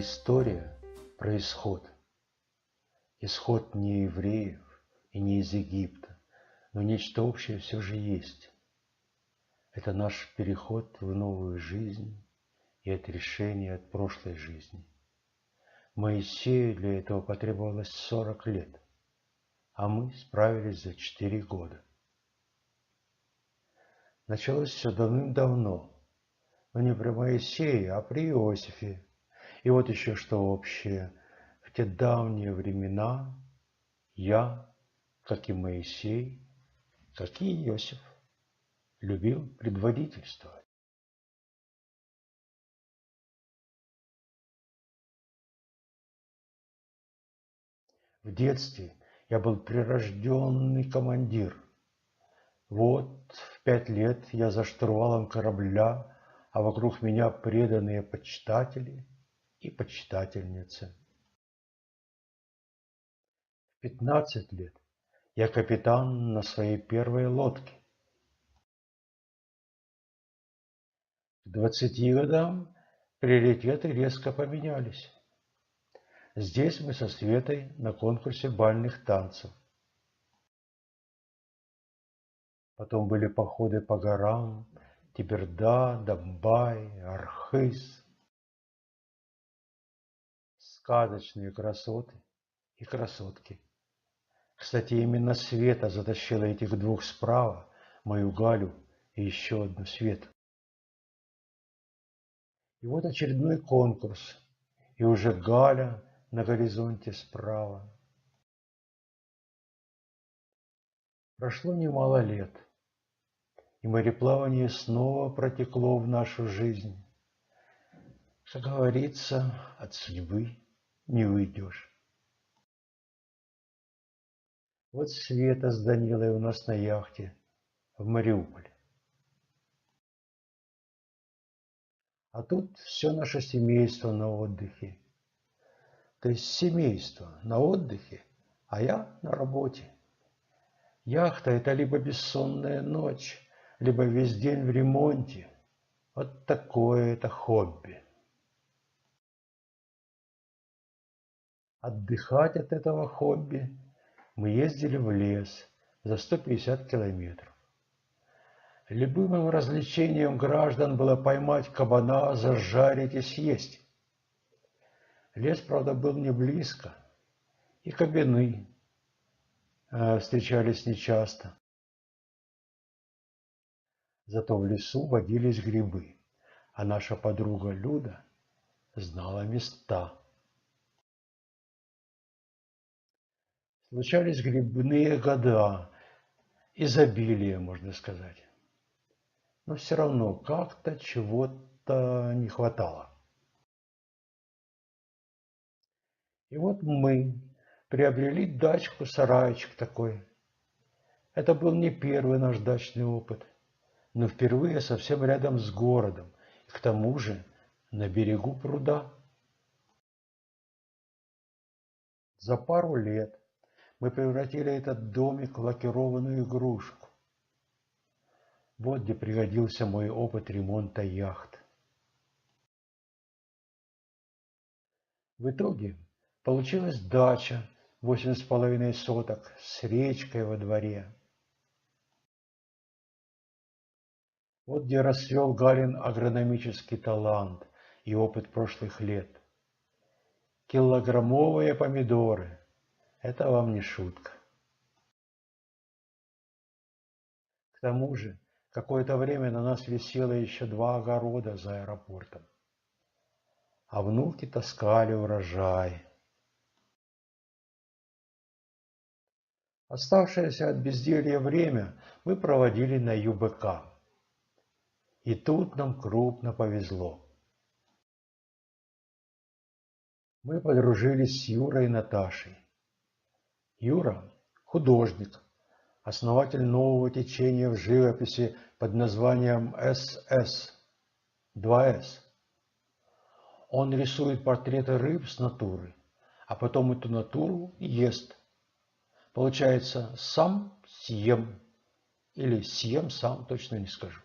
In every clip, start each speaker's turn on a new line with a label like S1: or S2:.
S1: История про исход. Исход не евреев и не из Египта, но нечто общее все же есть. Это наш переход в новую жизнь и отрешение от прошлой жизни. Моисею для этого потребовалось 40 лет, а мы справились за 4 года. Началось все давным-давно, но не при Моисее, а при Иосифе. И вот еще что общее. В те давние времена я, как и Моисей, как и Иосиф, любил предводительствовать. В детстве я был прирожденный командир. Вот в пять лет я за штурвалом корабля, а вокруг меня преданные почитатели и почитательницы. В пятнадцать лет я капитан на своей первой лодке. К двадцати годам приоритеты резко поменялись. Здесь мы со Светой на конкурсе бальных танцев. Потом были походы по горам, Тиберда, Домбай, Архыз. Сказочные красоты и красотки. Кстати, именно Света затащила этих двух справа, мою Галю и еще одну Свету. И вот очередной конкурс, и уже Галя на горизонте справа. Прошло немало лет, и мореплавание снова протекло в нашу жизнь. Как говорится, от судьбы не уйдешь. Вот Света с Данилой у нас на яхте в Мариуполе. А тут все наше семейство на отдыхе. То есть семейство на отдыхе, а я на работе. Яхта – это либо бессонная ночь, либо весь день в ремонте. Вот такое это хобби. Отдыхать от этого хобби мы ездили в лес за 150 километров. Любимым развлечением граждан было поймать кабана, зажарить и съесть. Лес, правда, был не близко, и кабины э, встречались нечасто. Зато в лесу водились грибы, а наша подруга Люда знала места. Случались грибные года, изобилие, можно сказать. Но все равно как-то чего-то не хватало. И вот мы приобрели дачку, сарайчик такой. Это был не первый наш дачный опыт, но впервые совсем рядом с городом, и к тому же на берегу пруда. За пару лет мы превратили этот домик в лакированную игрушку. Вот где пригодился мой опыт ремонта яхт. В итоге получилась дача восемь с половиной соток с речкой во дворе. Вот где расцвел Галин агрономический талант и опыт прошлых лет. Килограммовые помидоры – это вам не шутка. К тому же, какое-то время на нас висело еще два огорода за аэропортом. А внуки таскали урожай. Оставшееся от безделья время мы проводили на ЮБК. И тут нам крупно повезло. Мы подружились с Юрой и Наташей. Юра – художник, основатель нового течения в живописи под названием СС, 2С. Он рисует портреты рыб с натуры, а потом эту натуру ест. Получается «сам съем» или «съем сам», точно не скажу.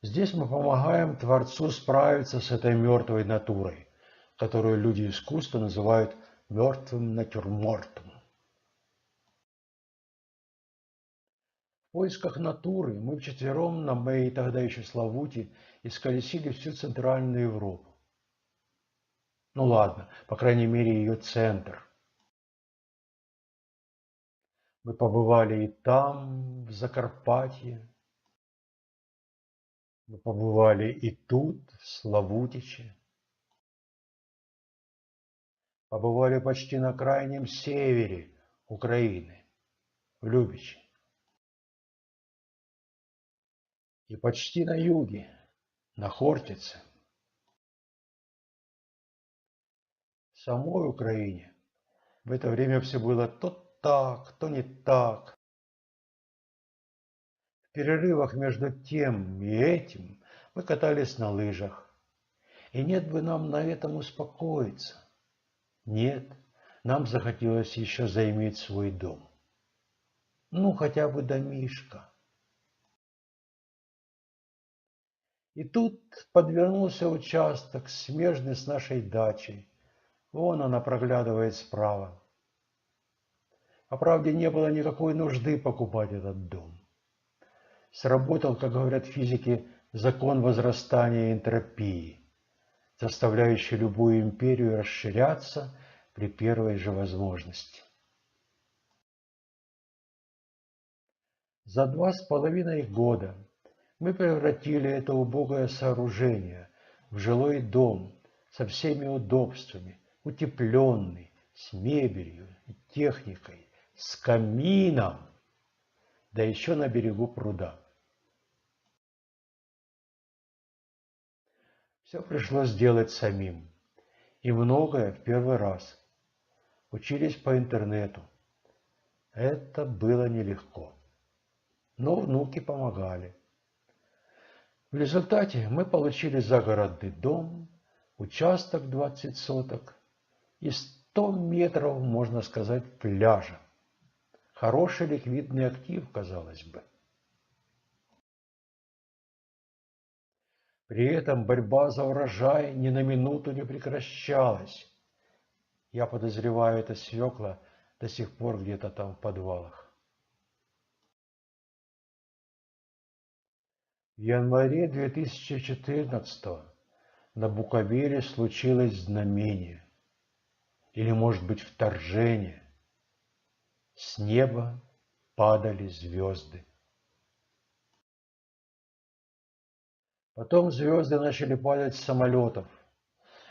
S1: Здесь мы помогаем Творцу справиться с этой мертвой натурой, которую люди искусства называют мертвым натюрмортом. В поисках натуры мы вчетвером на моей тогда еще Славуте исколесили всю Центральную Европу. Ну ладно, по крайней мере ее центр. Мы побывали и там, в Закарпатье. Мы побывали и тут, в Славутиче. Побывали почти на крайнем севере Украины, в Любиче. И почти на юге, на Хортице. В самой Украине в это время все было то так, то не так. В перерывах между тем и этим мы катались на лыжах. И нет бы нам на этом успокоиться. Нет, нам захотелось еще заиметь свой дом. Ну, хотя бы домишко. И тут подвернулся участок, смежный с нашей дачей. Вон она проглядывает справа. По правде, не было никакой нужды покупать этот дом. Сработал, как говорят физики, закон возрастания энтропии, заставляющий любую империю расширяться при первой же возможности. За два с половиной года мы превратили это убогое сооружение в жилой дом со всеми удобствами, утепленный, с мебелью техникой, с камином, да еще на берегу пруда. Все пришлось делать самим. И многое в первый раз. Учились по интернету. Это было нелегко. Но внуки помогали. В результате мы получили загородный дом, участок 20 соток и 100 метров, можно сказать, пляжа. Хороший ликвидный актив, казалось бы. При этом борьба за урожай ни на минуту не прекращалась. Я подозреваю, это свекла до сих пор где-то там в подвалах. В январе 2014 на Буковеле случилось знамение. Или, может быть, вторжение. С неба падали звезды. Потом звезды начали падать с самолетов.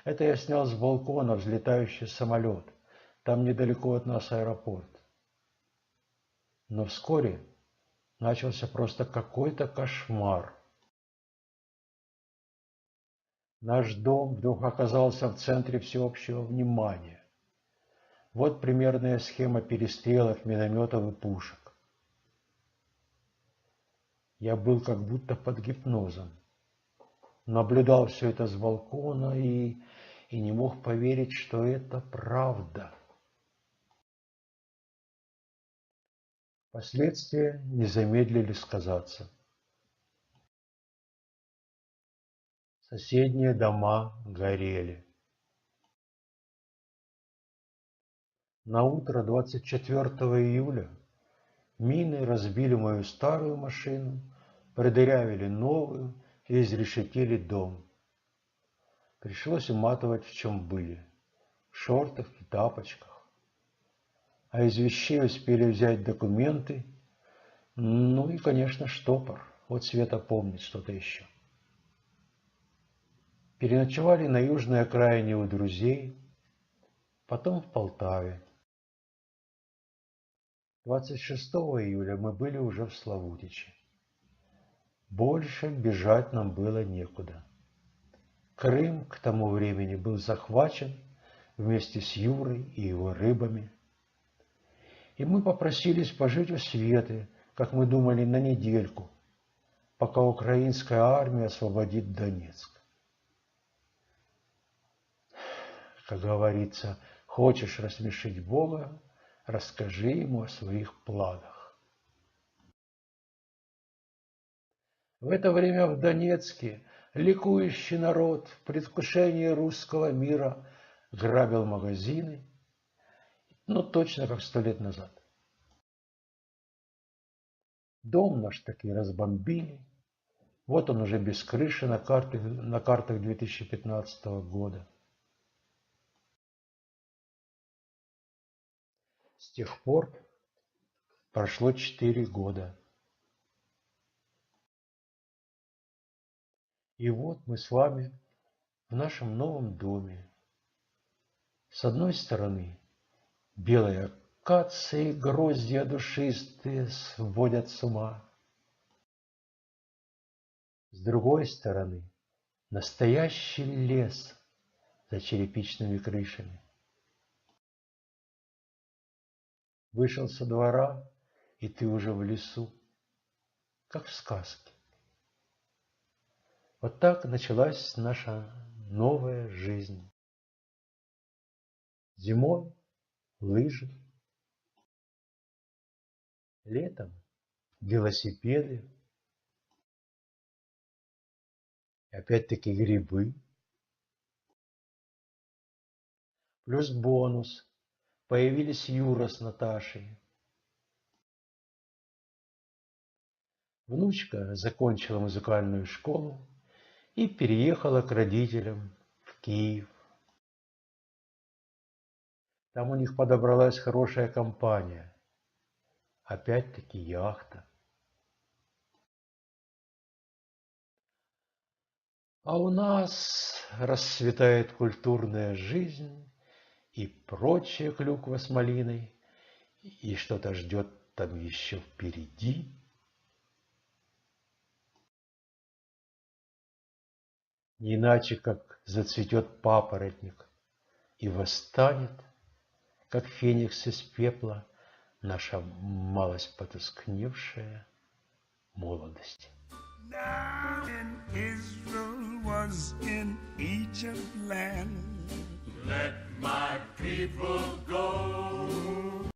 S1: Это я снял с балкона взлетающий самолет. Там недалеко от нас аэропорт. Но вскоре начался просто какой-то кошмар. Наш дом вдруг оказался в центре всеобщего внимания. Вот примерная схема перестрелок, минометов и пушек. Я был как будто под гипнозом. Наблюдал все это с балкона и, и не мог поверить, что это правда. Последствия не замедлили сказаться. Соседние дома горели. На утро 24 июля мины разбили мою старую машину, продырявили новую и изрешетили дом. Пришлось уматывать в чем были, в шортах и тапочках. А из вещей успели взять документы, ну и, конечно, штопор. Вот Света помнит что-то еще. Переночевали на южной окраине у друзей, потом в Полтаве. 26 июля мы были уже в Славутиче. Больше бежать нам было некуда. Крым к тому времени был захвачен вместе с Юрой и его рыбами. И мы попросились пожить у Светы, как мы думали, на недельку, пока украинская армия освободит Донецк. Как говорится, хочешь рассмешить Бога, расскажи ему о своих планах. В это время в Донецке ликующий народ в предвкушении русского мира грабил магазины, ну точно как сто лет назад. Дом наш таки разбомбили. Вот он уже без крыши на картах, на картах 2015 года. С тех пор прошло четыре года. И вот мы с вами в нашем новом доме. С одной стороны белые акации, гроздья душистые сводят с ума. С другой стороны настоящий лес за черепичными крышами. Вышел со двора, и ты уже в лесу, как в сказке. Вот так началась наша новая жизнь. Зимой лыжи, летом велосипеды, опять-таки грибы. Плюс бонус. Появились Юра с Наташей. Внучка закончила музыкальную школу и переехала к родителям в Киев. Там у них подобралась хорошая компания. Опять-таки яхта. А у нас расцветает культурная жизнь и прочая клюква с малиной, и что-то ждет там еще впереди. Не иначе, как зацветет папоротник и восстанет, как феникс из пепла, наша малость потускневшая молодость. Now in Israel was in Egypt land. Let my people go.